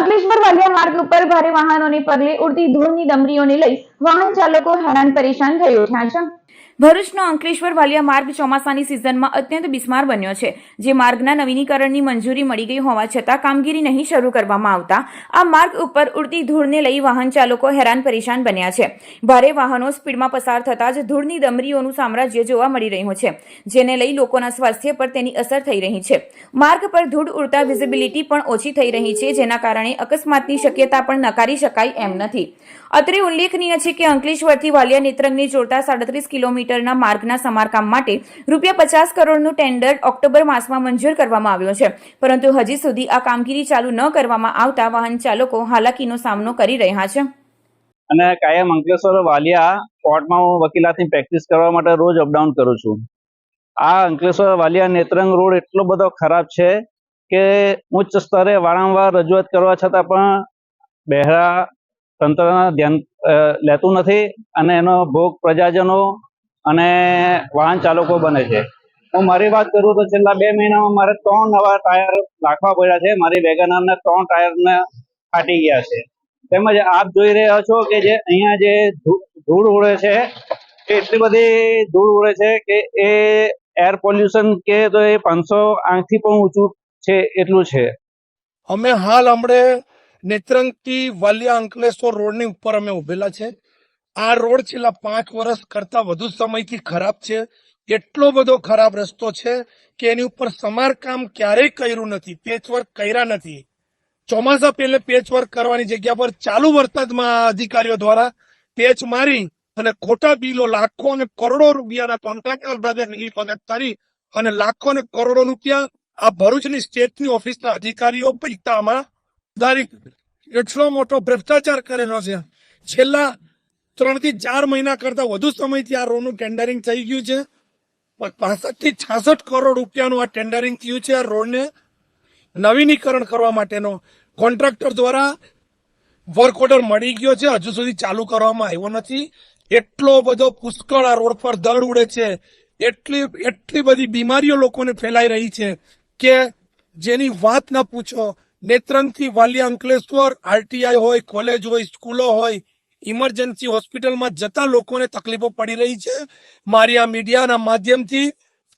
અંકલેશ્વર વાલિયા માર્ગ ઉપર ભારે વાહનોની પગલે ઉડતી ધૂળની ડમરીઓને લઈ વાહન ચાલકો હેરાન પરેશાન થઈ ઉઠ્યા છે. ભરૂચનો અંકલેશ્વર વાલિયા માર્ગ ચોમાસાની સિઝનમાં અત્યંત બિસ્માર બન્યો છે, જે માર્ગના નવીનીકરણની મંજૂરી મળી ગઈ હોવા છતાં કામગીરી નહીં શરૂ કરવામાં આવતા, આ માર્ગ ઉપર ઉડતી ધૂળને લઈ વાહન ચાલકો હેરાન પરેશાન બન્યા છે. ભારે વાહનો સ્પીડમાં પસાર થતાં જ ધૂળની ડમરીઓનું સામ્રાજ્ય જોવા મળી રહ્યું છે, જેને લઈ લોકોના સ્વાસ્થ્ય પર તેની અસર થઈ રહી છે. માર્ગ પર ધૂળ ઉડતા વિઝિબિલિટી પણ ઓછી થઈ રહી છે, જેના કારણે અકસ્માતની શક્યતા પણ નકારી શકાય એમ નથી. અત્રે ઉલ્લેખનીય છે કે અંકલેશ્વરથી વાલિયા નેત્રંગને જોડતા સાડત્રીસ કિલોમીટરના માર્ગના સમારકામ માટે રૂપિયા પચાસ કરોડનું ટેન્ડર ઓક્ટોબર માસમાં મંજૂર કરવામાં આવ્યો છે. પરંતુ હજી સુધી આ કામગીરી ચાલુ ન કરવામાં આવતા વાહન ચાલકો હાલાકીનો સામનો કરી રહ્યા છે. અને કાયમ અંકલેશ્વર વાલિયા કોર્ટમાં હું વકીલાતની પ્રેક્ટિસ કરવા માટે રોજ અપડાઉન કરું છું. આ અંકલેશ્વર વાલિયા નેત્રંગ રોડ એટલો બધો ખરાબ છે કે ઉચ્ચ સ્તરે વારંવાર રજૂઆત કરવા છતાં પણ બહેરા તંત્રના ધ્યાન લેતું નથી અને એનો ભોગ પ્રજાજનો અને વાહન ચાલકો બને છે. હું મારી વાત કરું તો છેલ્લા બે મહિનામાં મારે ત્રણ નવા ટાયર નાખવા પડ્યા છે. મારી વેગનરના ત્રણ ટાયરને ફાટી ગયા છે. તેમજ આપ જોઈ રહ્યા છો કે જે અહીંયા જે ધૂળ ઉડે છે એટલી બધી ધૂળ ઉડે છે કે એ એર પોલ્યુશન કે તો એ પાંચસો આંખથી પણ ઊંચું છે, એટલું છે. અમે હાલ હમણે નેત્રંગથી વાલિયા અંકલેશ્વર રોડની ઉપર અમે ઉભેલા છે. આ રોડ છેલ્લા પાંચ વર્ષ કરતા વધુ સમયથી ખરાબ છે. એટલો બધો ખરાબ રસ્તો છે કે એની ઉપર સમારકામ ક્યારેય કર્યું નથી પેચવર્ક કર્યા નથી. ચોમાસા પહેલે પેચવર્ક કરવાની જગ્યા પર ચાલુ વરસાદમાં અધિકારીઓ દ્વારા પેચ મારી અને ખોટા બિલો લાખો અને કરોડો રૂપિયાના કોન્ટ્રાક્ટર બ્રધરની મદદ કરી અને લાખો અને કરોડો રૂપિયા આ ભરૂચની સ્ટેટની ઓફિસના અધિકારીઓ પૈસામાં દારી એટલો મોટો ભ્રષ્ટાચાર કરેલો છે. છેલ્લા ત્રણથી ચાર મહિના કરતા વધુ સમયથી આ રોડનું ટેન્ડરિંગ થઈ ગયું છે. પાસઠથી છાસઠ કરોડ રૂપિયાનું આ ટેન્ડરિંગ થયું છે આ રોડને નવીનીકરણ કરવા માટેનો. કોન્ટ્રાક્ટર દ્વારા વર્ક ઓર્ડર મળી ગયો છે. હજુ સુધી ચાલુ કરવામાં આવ્યો નથી. એટલો બધો પુષ્કળ આ રોડ પર દળ ઉડે છે. એટલી એટલી બધી બીમારીઓ લોકોને ફેલાઈ રહી છે કે જેની વાત ન પૂછો. નેત્રંગથી વાલિયા અંકલેશ્વર, આરટીઆઈ હોય, કોલેજ હોય, સ્કૂલો હોય ઇમરજન્સી હોસ્પિટલમાં જતા લોકોને તકલીફો પડી રહી છે. મારી આ મીડિયાના માધ્યમથી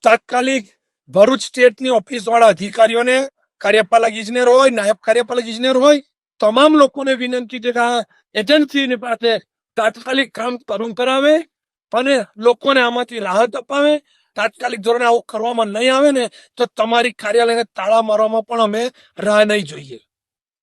તાત્કાલિક ભરૂચ સ્ટેટની ઓફિસવાળા અધિકારીઓને, કાર્યપાલક ઇજનેર હોય, નાયબ કાર્યપાલક ઇજનેર હોય, તમામ લોકોને વિનંતી છે કે આ એજન્સીની પાસે તાત્કાલિક કામ પૂરું કરાવે અને લોકોને આમાંથી રાહત અપાવે. તાત્કાલિક ધોરણે આવું કરવામાં નહીં આવે ને, તો તમારી કાર્યાલયને તાળા મારવામાં પણ અમે રાહ નહીં જોઈએ.